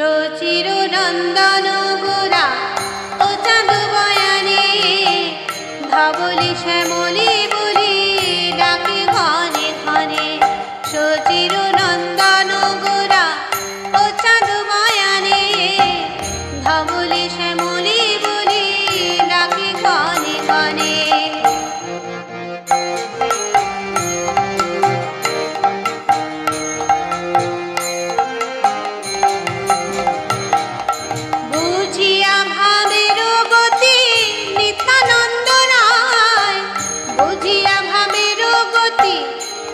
সচির নন্দন গোরা ও চাঁদ বয়ানে ধবলি শ্যামলি বলি ডাকে ঘনে ঘনে। সচির নন্দন গোরা ও চাঁদ বয়ানে ধবলি শ্যামলি বলি ডাকে ঘনে ঘনে।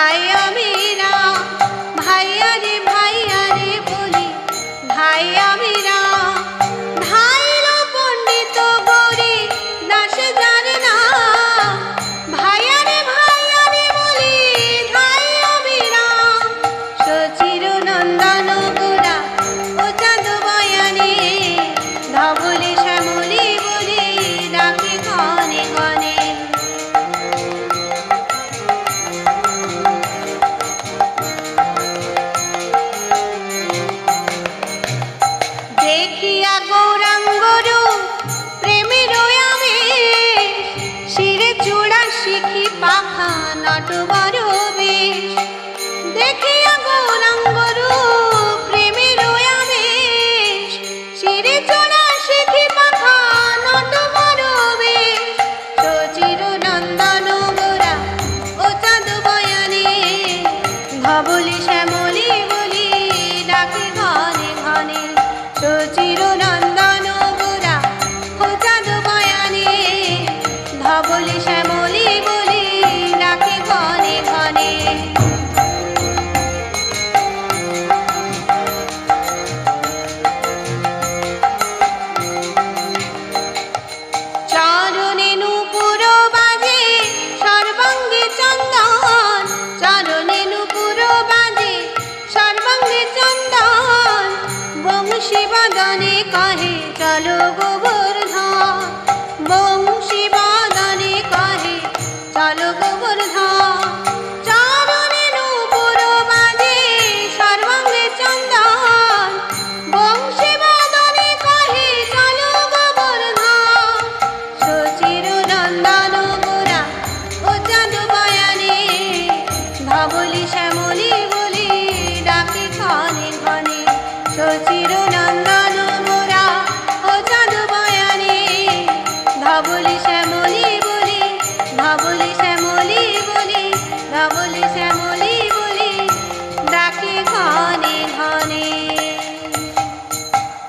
ayo. অবলি শ্যামল গানে কাহে চলো গোবর্ধন বংশী